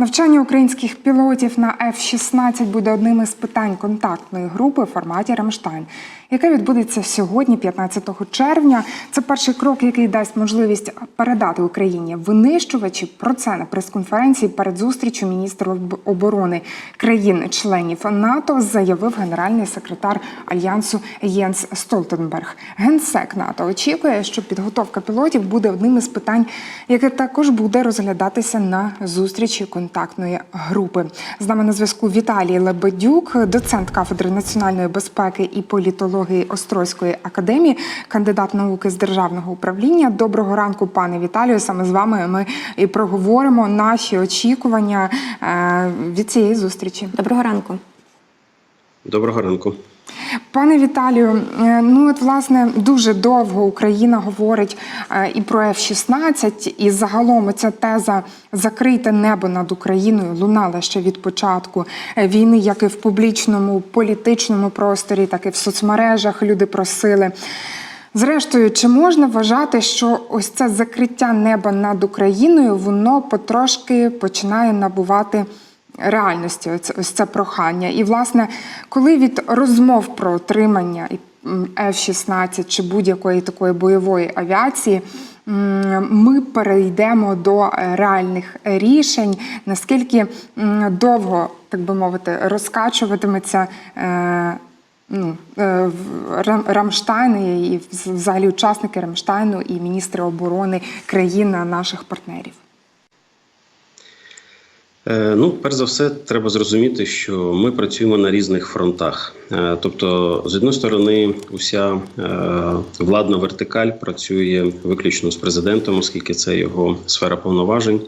Навчання українських пілотів на F-16 буде одним із питань контактної групи в форматі Рамштайн, яке відбудеться сьогодні, 15 червня. Це перший крок, який дасть можливість передати Україні винищувачі. Про це на прес-конференції перед зустрічю міністр оборони країн-членів НАТО заявив генеральний секретар альянсу Єнс Столтенберг. Генсек НАТО очікує, що підготовка пілотів буде одним із питань, яке також буде розглядатися на зустрічі контактної групи. З нами на зв'язку Віталій Лебедюк, доцент кафедри національної безпеки і політології Острозької академії, кандидат науки з державного управління. Доброго ранку, пане Віталію. Саме з вами ми і проговоримо наші очікування е, від цієї зустрічі. Доброго ранку. Доброго ранку. Пане Віталію, е, ну от власне дуже довго Україна говорить е, і про F-16, і загалом ця теза закрите небо над Україною лунала ще від початку е, війни, як і в публічному політичному просторі, так і в соцмережах люди просили. Зрештою, чи можна вважати, що ось це закриття неба над Україною, воно потрошки починає набувати реальності, ось, це прохання. І, власне, коли від розмов про отримання м, F-16 чи будь-якої такої бойової авіації ми перейдемо до е, реальних рішень, наскільки довго, так би мовити, розкачуватиметься. е, Ну, е, Рамштайн і взагалі учасники Рамштайну і міністри оборони країн наших партнерів. Е, Ну, перш за все, треба зрозуміти, що ми працюємо на різних фронтах. Е, Тобто, з однієї сторони, уся е, владна вертикаль працює виключно з президентом, оскільки це його сфера повноважень,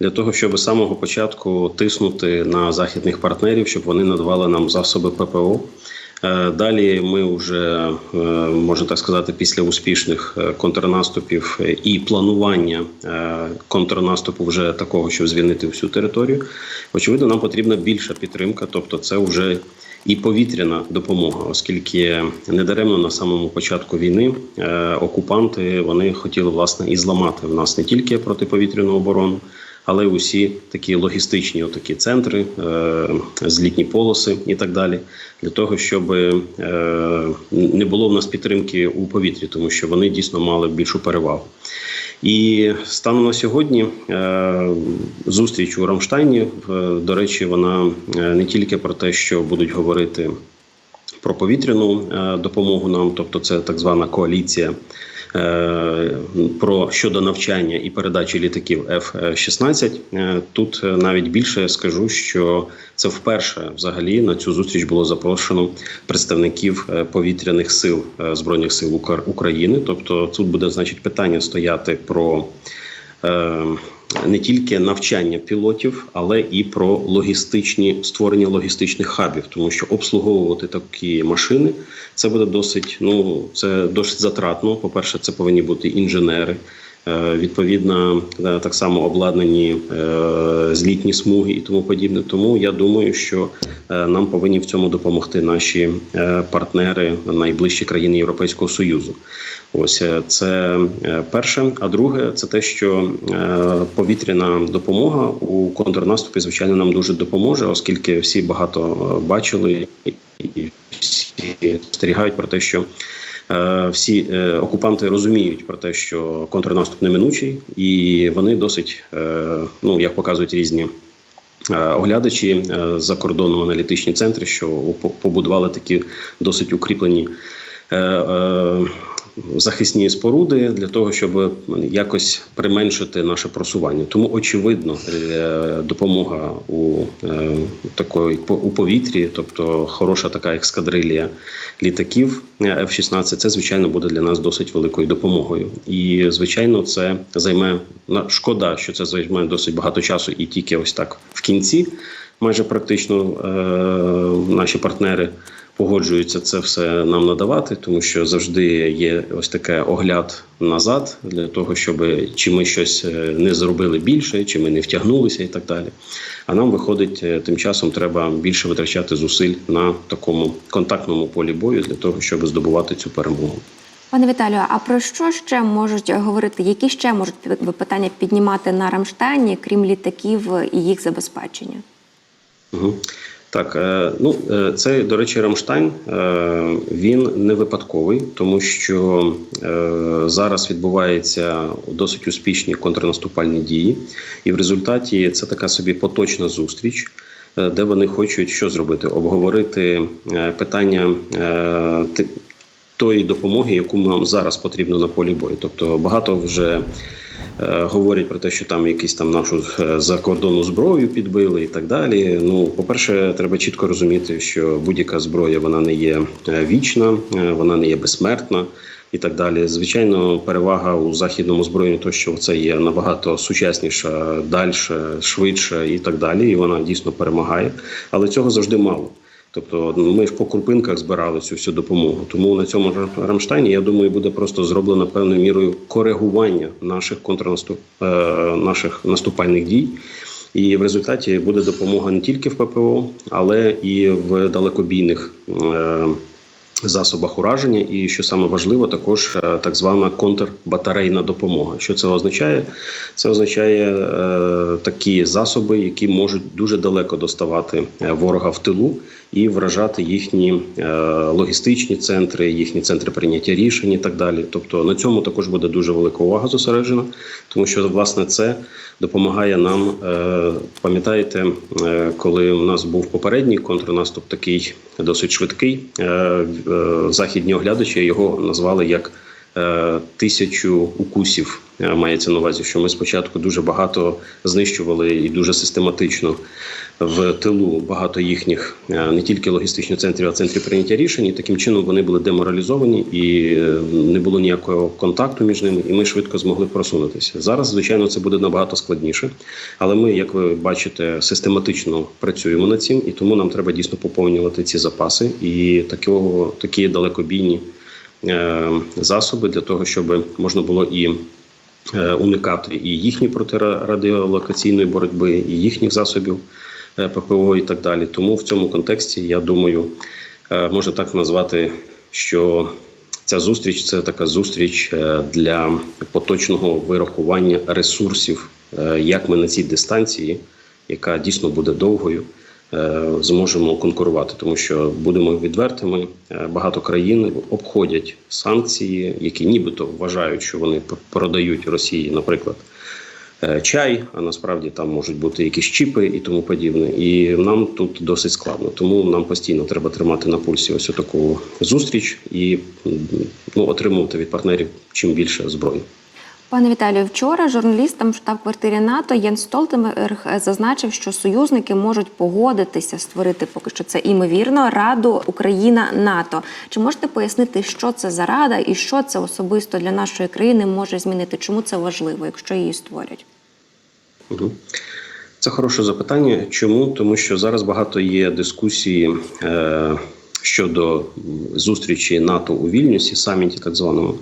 для того, щоб з самого початку тиснути на західних партнерів, щоб вони надавали нам засоби ППО. Е, Далі ми вже е, можна так сказати, після успішних е, контрнаступів і планування контрнаступу вже такого, щоб звільнити всю територію. Очевидно, нам потрібна більша підтримка, тобто це вже і повітряна допомога, оскільки недаремно на самому початку війни окупанти вони хотіли власне і зламати в нас не тільки протиповітряну оборону але й усі такі логістичні отакі центри, е, злітні полоси і так далі, для того, щоб е, не було в нас підтримки у повітрі, тому що вони дійсно мали більшу перевагу. І станом на сьогодні е, зустріч у Рамштайні, е, до речі, вона е, не тільки про те, що будуть говорити про повітряну е, допомогу нам, тобто це так звана коаліція. Е, Про щодо навчання і передачі літаків F-16. Е, Тут е, навіть більше скажу, що це вперше взагалі на цю зустріч було запрошено представників повітряних сил збройних сил України. Тобто, тут буде значить питання стояти про не тільки навчання пілотів, але і про логістичні створення логістичних хабів, тому що обслуговувати такі машини це буде досить. Ну це досить затратно. По перше, це повинні бути інженери. Е, Відповідно, е, так само обладнані е, злітні смуги і тому подібне. Тому я думаю, що нам повинні в цьому допомогти наші партнери, найближчі країни Європейського Союзу. Ось це перше. А друге, це те, що повітряна допомога у контрнаступі, звичайно, нам дуже допоможе, оскільки всі багато бачили і всі спостерігають про те, що всі е, окупанти розуміють про те, що контрнаступ неминучий, і вони досить, е, ну як показують різні. е, Оглядачі е, за кордоном аналітичні центри, що по- побудували такі досить укріплені е, е, захисні споруди для того, щоб якось применшити наше просування. Тому очевидно, е, допомога у е, такої у повітрі, тобто хороша така ескадрилія літаків е, F-16, це звичайно буде для нас досить великою допомогою. І звичайно, це займе на шкода, що це займе досить багато часу, і тільки ось так в кінці, майже практично наші партнери погоджуються це все нам надавати, тому що завжди є ось таке огляд назад для того, щоб чи ми щось е, не зробили більше, чи ми не втягнулися, і так далі. А нам виходить, е, тим часом треба більше витрачати зусиль на такому контактному полі бою для того, щоб здобувати цю перемогу. Пане Віталію, а про що ще можуть говорити? Які ще можуть питання піднімати на Рамштайні, крім літаків і їх забезпечення? Угу. Так, е, ну е, це до речі, Рамштайн. Е, він не випадковий, тому що зараз відбуваються досить успішні контрнаступальні дії, і в результаті це така собі поточна зустріч, де вони хочуть що зробити: обговорити питання. Тої допомоги, яку нам зараз потрібно на полі бою, тобто багато вже говорять про те, що там якісь там нашу е, закордонну зброю підбили і так далі. Ну, по-перше, треба чітко розуміти, що будь-яка зброя вона не є е, вічна, е, вона не є безсмертна. І так далі, звичайно, перевага у західному збройні, то що це є набагато сучасніша, дальше, швидше і так далі. І вона дійсно перемагає, але цього завжди мало. Тобто ми ж по крупинках збирали цю всю допомогу. Тому на цьому Ра- Рамштайні, я думаю, буде просто зроблено певною мірою коригування наших контрнаступ е, наших наступальних дій. І в результаті буде допомога не тільки в ППО, але і в далекобійних е, засобах ураження. І що саме важливо, також е, так звана контрбатарейна допомога. Що це означає? Це означає е, такі засоби, які можуть дуже далеко доставати е, ворога в тилу і вражати їхні е, логістичні центри, їхні центри прийняття рішень і так далі. Тобто на цьому також буде дуже велика увага зосереджена, тому що власне це допомагає нам. Е, пам'ятаєте, е, коли у нас був попередній контрнаступ, такий досить швидкий, е, західні оглядачі його назвали як е, тисячу укусів. Е, Мається на увазі, що ми спочатку дуже багато знищували і дуже систематично в тилу багато їхніх е, не тільки логістичних центрів, а центрів прийняття рішень. І таким чином вони були деморалізовані і е, не було ніякого контакту між ними, і ми швидко змогли просунутися. Зараз, звичайно, це буде набагато складніше, але ми, як ви бачите, систематично працюємо над цим, і тому нам треба дійсно поповнювати ці запаси і такого такі далекобійні е, засоби для того, щоб можна було і е, уникати і їхні протирадіолокаційної боротьби, і їхніх засобів е, ППО і так далі. Тому в цьому контексті я думаю, е, можна так назвати, що ця зустріч це така зустріч е, для поточного вирахування ресурсів, е, як ми на цій дистанції, яка дійсно буде довгою. Е, Зможемо конкурувати, тому що будемо відвертими. е, Багато країн обходять санкції, які нібито вважають, що вони продають Росії, наприклад, е, чай, а насправді там можуть бути якісь чіпи і тому подібне. І нам тут досить складно. Тому нам постійно треба тримати на пульсі ось таку зустріч і ну, отримувати від партнерів чим більше зброї. Пане Віталію, вчора журналістам в штаб-квартирі НАТО Єн Столтенберг зазначив, що союзники можуть погодитися створити поки що це імовірно Раду Україна НАТО. Чи можете пояснити, що це за рада і що це особисто для нашої країни може змінити? Чому це важливо, якщо її створять? Це хороше запитання. Чому? Тому що зараз багато є дискусії е, щодо зустрічі НАТО у Вільнюсі, саміті так званому,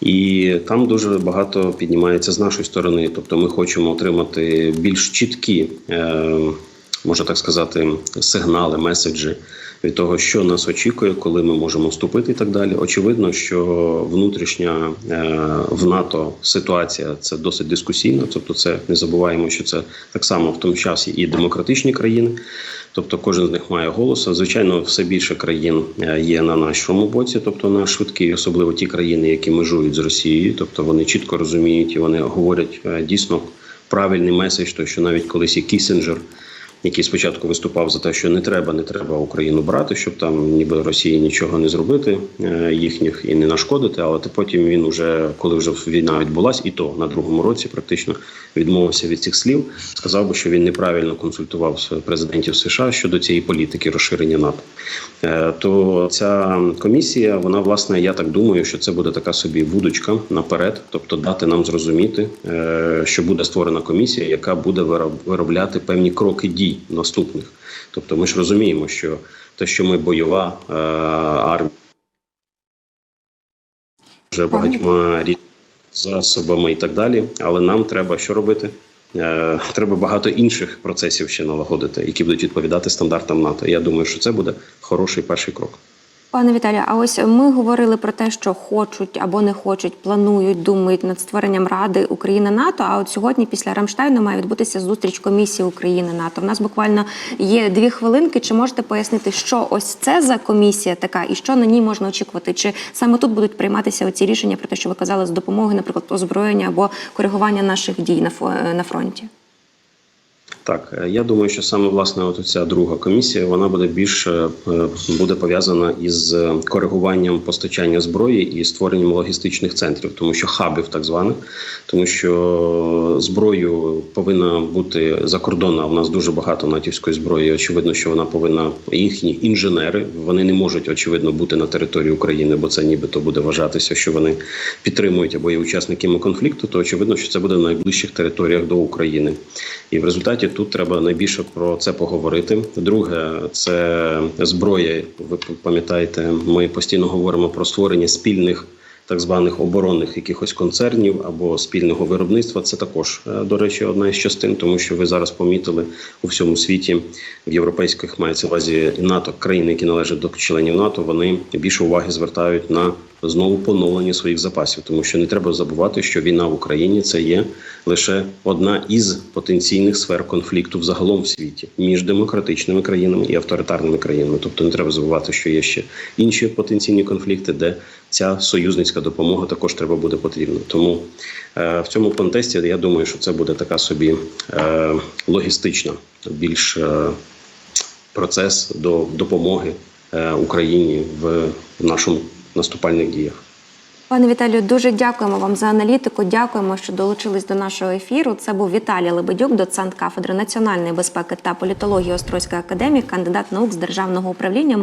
і там дуже багато піднімається з нашої сторони. Тобто, ми хочемо отримати більш чіткі, е, можна так сказати, сигнали, меседжі від того, що нас очікує, коли ми можемо вступити, і так далі. Очевидно, що внутрішня е, в НАТО ситуація це досить дискусійна. Тобто, це не забуваємо, що це так само в тому часі і демократичні країни. Тобто кожен з них має голос. Звичайно, все більше країн е, є на нашому боці, тобто на швидкі, особливо ті країни, які межують з Росією. Тобто вони чітко розуміють і вони говорять е, дійсно правильний меседж, то що навіть колись і Кісінджер який спочатку виступав за те, що не треба, не треба Україну брати, щоб там ніби Росії нічого не зробити е, їхніх і не нашкодити. Але потім він уже, коли вже війна відбулась, і то на другому році практично відмовився від цих слів. Сказав би, що він неправильно консультував президентів США щодо цієї політики розширення НАТО. Е, То ця комісія, вона власне, я так думаю, що це буде така собі вудочка наперед, тобто дати нам зрозуміти, е, що буде створена комісія, яка буде вироб- виробляти певні кроки дій наступних. Тобто, ми ж розуміємо, що те, що ми бойова е, армія вже багатьма різними засобами і так далі, але нам треба що робити? Е, Треба багато інших процесів ще налагодити, які будуть відповідати стандартам НАТО. Я думаю, що це буде хороший перший крок. Пане Віталію, а ось ми говорили про те, що хочуть або не хочуть, планують, думають над створенням Ради Україна НАТО. А от сьогодні, після Рамштайну, має відбутися зустріч комісії України НАТО. У нас буквально є дві хвилинки. Чи можете пояснити, що ось це за комісія така, і що на ній можна очікувати? Чи саме тут будуть прийматися оці рішення про те, що ви казали, з допомогою, наприклад, озброєння або коригування наших дій на фронті? Так, е, я думаю, що саме власне от ця друга комісія вона буде більш е, буде пов'язана із е, коригуванням постачання зброї і створенням логістичних центрів, тому що хабів так званих, тому що зброю повинна бути закордонна. У нас дуже багато натівської зброї. Очевидно, що вона повинна їхні інженери. Вони не можуть очевидно бути на території України, бо це нібито буде вважатися, що вони підтримують або є учасниками конфлікту. То очевидно, що це буде в найближчих територіях до України. І в результаті тут треба найбільше про це поговорити. Друге, це зброя. Ви пам'ятаєте, ми постійно говоримо про створення спільних. Так званих оборонних якихось концернів або спільного виробництва це також, е, до речі, одна із частин, тому що ви зараз помітили у всьому світі в європейських мається в увазі НАТО країни, які належать до членів НАТО, вони більше уваги звертають на знову поновлення своїх запасів, тому що не треба забувати, що війна в Україні це є лише одна із потенційних сфер конфлікту взагалом в світі між демократичними країнами і авторитарними країнами. Тобто не треба забувати, що є ще інші потенційні конфлікти, де ця союзницька допомога також треба буде потрібна. Тому е, в цьому контексті я думаю, що це буде така собі е, логістична більш е, процес до допомоги Україні в нашому наступальних діях. Пане Віталію, дуже дякуємо вам за аналітику. Дякуємо, що долучились до нашого ефіру. Це був Віталій Лебедюк, доцент кафедри національної безпеки та політології Острозької академії, кандидат наук з державного управління.